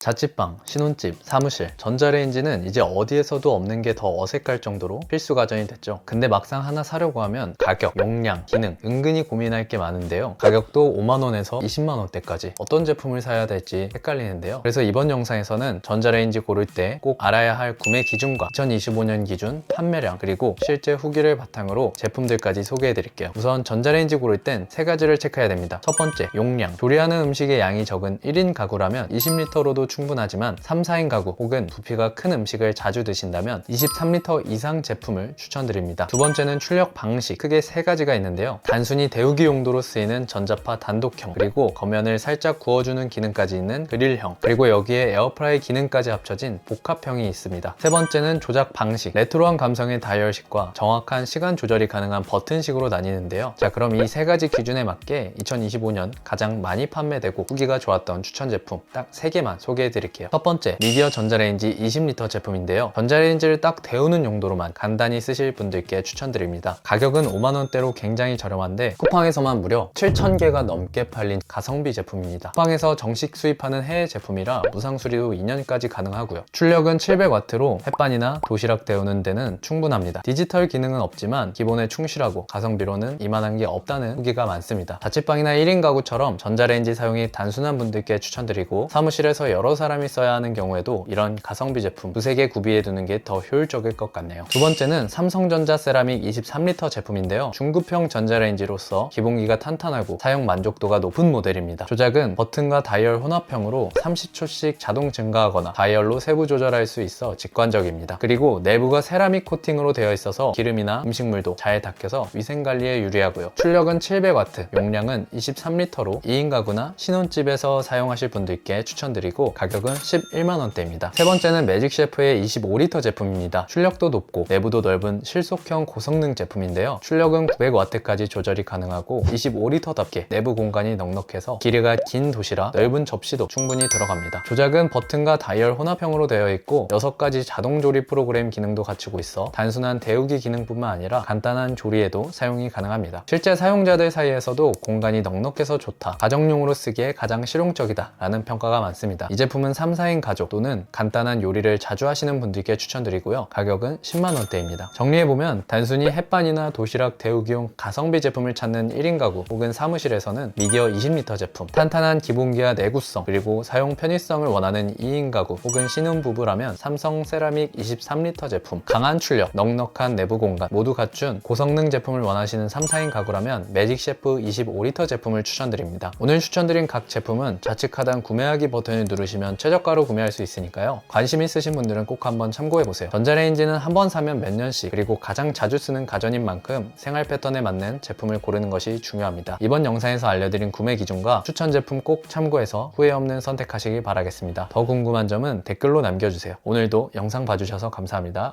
자취방, 신혼집, 사무실, 전자레인지는 이제 어디에서도 없는 게 더 어색할 정도로 필수 가전이 됐죠. 근데 막상 하나 사려고 하면 가격, 용량, 기능 은근히 고민할 게 많은데요. 가격도 5만원에서 20만원대까지 어떤 제품을 사야 될지 헷갈리는데요. 그래서 이번 영상에서는 전자레인지 고를 때 꼭 알아야 할 구매 기준과 2025년 기준 판매량 그리고 실제 후기를 바탕으로 제품들까지 소개해 드릴게요. 우선 전자레인지 고를 땐 세 가지를 체크해야 됩니다. 첫 번째, 용량. 조리하는 음식의 양이 적은 1인 가구라면 20리터로도 충분하지만 3, 4인 가구 혹은 부피가 큰 음식을 자주 드신다면 23리터 이상 제품을 추천드립니다. 두 번째는 출력 방식. 크게 세 가지가 있는데요. 단순히 데우기 용도로 쓰이는 전자파 단독형, 그리고 겉면을 살짝 구워주는 기능까지 있는 그릴형, 그리고 여기에 에어프라이 기능까지 합쳐진 복합형이 있습니다. 세 번째는 조작 방식. 레트로한 감성의 다이얼식과 정확한 시간 조절이 가능한 버튼식으로 나뉘는데요. 자, 그럼 이 세 가지 기준에 맞게 2025년 가장 많이 판매되고 후기가 좋았던 추천 제품 딱세 개만 소개 해 드릴게요. 첫 번째, 미디어 전자레인지 20리터 제품인데요. 전자레인지를 딱 데우는 용도로만 간단히 쓰실 분들께 추천드립니다. 가격은 5만원대로 굉장히 저렴한데 쿠팡에서만 무려 7,000개가 넘게 팔린 가성비 제품입니다. 쿠팡에서 정식 수입하는 해외 제품이라 무상 수리도 2년까지 가능하고요. 출력은 700W로 햇반이나 도시락 데우는 데는 충분합니다. 디지털 기능은 없지만 기본에 충실하고 가성비로는 이만한 게 없다는 후기가 많습니다. 자취방이나 1인 가구처럼 전자레인지 사용이 단순한 분들께 추천드리고 사무실에서 여러 사람이 써야 하는 경우에도 이런 가성비 제품 두세 개 구비해 두는 게 더 효율적일 것 같네요. 두 번째는 삼성전자 세라믹 23리터 제품인데요. 중급형 전자레인지로서 기본기가 탄탄하고 사용 만족도가 높은 모델입니다. 조작은 버튼과 다이얼 혼합형으로 30초씩 자동 증가하거나 다이얼로 세부 조절할 수 있어 직관적입니다. 그리고 내부가 세라믹 코팅으로 되어 있어서 기름이나 음식물도 잘 닦여서 위생 관리에 유리하고요. 출력은 700W, 용량은 23리터로 2인 가구나 신혼집에서 사용하실 분들께 추천드리고 가격은 11만원대입니다. 세 번째는 매직 셰프의 25리터 제품입니다. 출력도 높고 내부도 넓은 실속형 고성능 제품인데요. 출력은 900W까지 조절이 가능하고 25리터답게 내부 공간이 넉넉해서 길이가 긴 도시락, 넓은 접시도 충분히 들어갑니다. 조작은 버튼과 다이얼 혼합형으로 되어 있고 6가지 자동 조리 프로그램 기능도 갖추고 있어 단순한 데우기 기능뿐만 아니라 간단한 조리에도 사용이 가능합니다. 실제 사용자들 사이에서도 공간이 넉넉해서 좋다, 가정용으로 쓰기에 가장 실용적이다 라는 평가가 많습니다. 이제 품은 3, 4인 가족 또는 간단한 요리를 자주 하시는 분들께 추천드리고요. 가격은 10만원대입니다. 정리해보면 단순히 햇반이나 도시락 데우기용 가성비 제품을 찾는 1인 가구 혹은 사무실에서는 미디어 20리터 제품, 탄탄한 기본기와 내구성, 그리고 사용 편의성을 원하는 2인 가구 혹은 신혼부부라면 삼성 세라믹 23리터 제품, 강한 출력, 넉넉한 내부 공간 모두 갖춘 고성능 제품을 원하시는 3, 4인 가구라면 매직 셰프 25리터 제품을 추천드립니다. 오늘 추천드린 각 제품은 좌측 하단 구매하기 버튼을 누르 시면 최저가로 구매할 수 있으니까요. 관심 있으신 분들은 꼭 한번 참고해 보세요. 전자레인지는 한 번 사면 몇 년씩 그리고 가장 자주 쓰는 가전인 만큼 생활 패턴에 맞는 제품을 고르는 것이 중요합니다. 이번 영상에서 알려드린 구매 기준과 추천 제품 꼭 참고해서 후회 없는 선택하시기 바라겠습니다. 더 궁금한 점은 댓글로 남겨주세요. 오늘도 영상 봐주셔서 감사합니다.